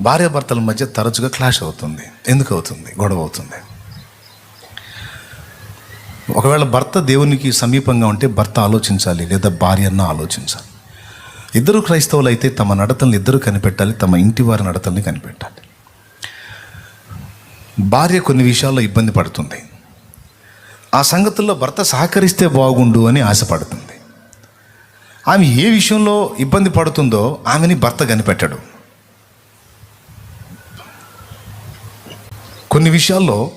భార్యాభర్తల మధ్య తరచుగా క్లాష్ అవుతుంది ఎందుకు అవుతుంది గొడవ అవుతుంది. ఒకవేళ భర్త దేవునికి సమీపంగా ఉంటే భర్త ఆలోచించాలి లేదా భార్య అన్న ఆలోచించాలి. ఇద్దరు క్రైస్తవులు అయితే తమ నడతల్ని ఇద్దరు కనిపెట్టాలి తమ ఇంటి వారి నడతల్ని కనిపెట్టాలి. భార్య కొన్ని విషయాల్లో ఇబ్బంది పడుతుంది. ఆ సంగతుల్లో భర్త సహకరిస్తే బాగుండు అని ఆశపడుతుంది. ఆమె ఏ విషయంలో ఇబ్బంది పడుతుందో ఆమెని భర్త కనిపెట్టాడు. కొన్ని విషయాల్లో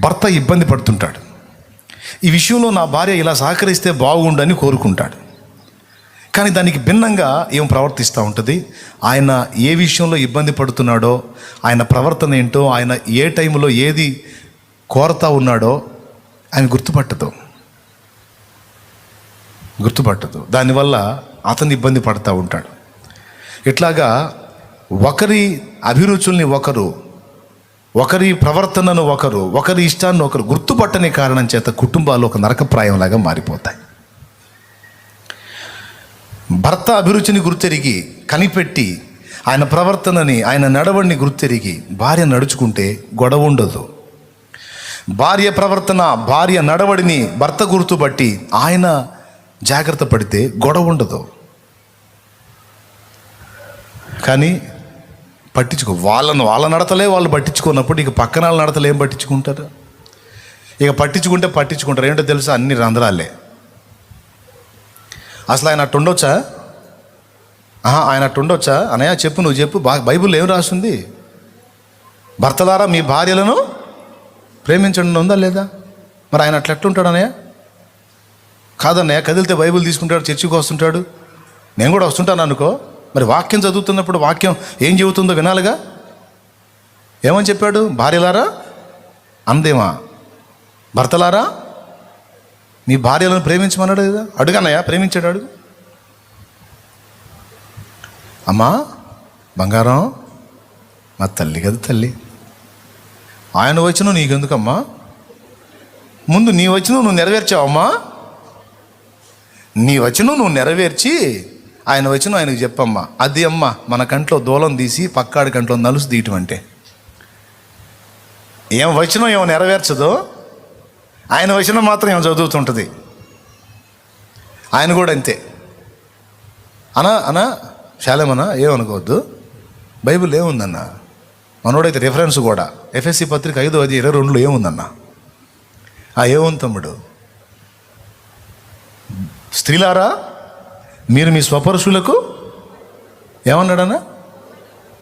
భర్త ఇబ్బంది పడుతుంటాడు. ఈ విషయంలో నా భార్య ఇలా సహకరిస్తే బాగుండని కోరుకుంటాడు. కానీ దానికి భిన్నంగా ఏం ప్రవర్తిస్తూ ఉంటుంది? ఆయన ఏ విషయంలో ఇబ్బంది పడుతున్నాడో ఆయన ప్రవర్తన ఏంటో ఆయన ఏ టైంలో ఏది కోరతా ఉన్నాడో ఆయన గుర్తుపట్టదు. గుర్తుపట్టదు. దానివల్ల అతను ఇబ్బంది పడుతూ ఉంటాడు. ఇట్లాగా ఒకరి అభిరుచుల్ని ఒకరు ఒకరి ప్రవర్తనను ఒకరు ఒకరి ఇష్టాన్ని ఒకరు గుర్తుపట్టని కారణం చేత కుటుంబాలు ఒక నరకప్రాయంలాగా మారిపోతాయి. భర్త అభిరుచిని గుర్తెరిగి కనిపెట్టి ఆయన ప్రవర్తనని ఆయన నడవడిని గుర్తెరిగి భార్య నడుచుకుంటే గొడవ ఉండదు. భార్య ప్రవర్తన భార్య నడవడిని భర్త గుర్తుపట్టి ఆయన జాగ్రత్త పడితే గొడవ ఉండదు. కానీ పట్టించుకో. వాళ్ళను వాళ్ళ నడతలే వాళ్ళు పట్టించుకున్నప్పుడు ఇక పక్కన వాళ్ళ నడతలు ఏం పట్టించుకుంటారు? ఇక పట్టించుకుంటే పట్టించుకుంటారు. ఏంటో తెలుసా? అన్ని రంధ్రాలే. అసలు ఆయన అట్టు ఉండొచ్చా? ఆహా ఆయన అట్టు ఉండొచ్చా? అనయ్య చెప్పు నువ్వు చెప్పు. బా బైబిల్ ఏం రాస్తుంది? భర్తలారా మీ భార్యలను ప్రేమించండి ఉందా లేదా? మరి ఆయన అట్లా ఎట్లుంటాడు అన్నయ్య కాదన్నయ్య కదిలితే బైబిల్ తీసుకుంటాడు చర్చికి వస్తుంటాడు. నేను కూడా వస్తుంటాను అనుకో. మరి వాక్యం చదువుతున్నప్పుడు వాక్యం ఏం చెబుతుందో వినాలిగా? ఏమని చెప్పాడు? భార్యలారా? అందేమా? భర్తలారా? మీ భార్యలను ప్రేమించమన్నాడు కదా? అడుగన్నయ్య ప్రేమించాడు అడుగు. అమ్మా బంగారం మా తల్లి కదా తల్లి. ఆయన వచ్చిన నీకెందుకమ్మా? ముందు నీ వచ్చిన నువ్వు నెరవేర్చావమ్మా. నీ వచ్చిన నువ్వు నెరవేర్చి ఆయన వచ్చిన ఆయనకు చెప్పమ్మా అది అమ్మ మన కంట్లో దూలం తీసి పక్కాడి కంట్లో నలుసు తీయటం అంటే. ఏం వచనం ఏమో నెరవేర్చదో. ఆయన వచ్చిన మాత్రం ఏమో చదువుతుంటుంది. ఆయన కూడా అంతే. అనా అనా శాలేమన్నా ఏమనుకోవద్దు బైబిల్ ఏముందన్న? మనోడైతే రిఫరెన్స్ కూడా. ఎఫ్ఎస్సి పత్రిక ఐదో అది ఇరవై రెండులో ఏముందన్న? ఆ ఏముంది తమ్ముడు? స్త్రీలారా? మీరు మీ స్వపరుషులకు ఏమన్నాడన్నా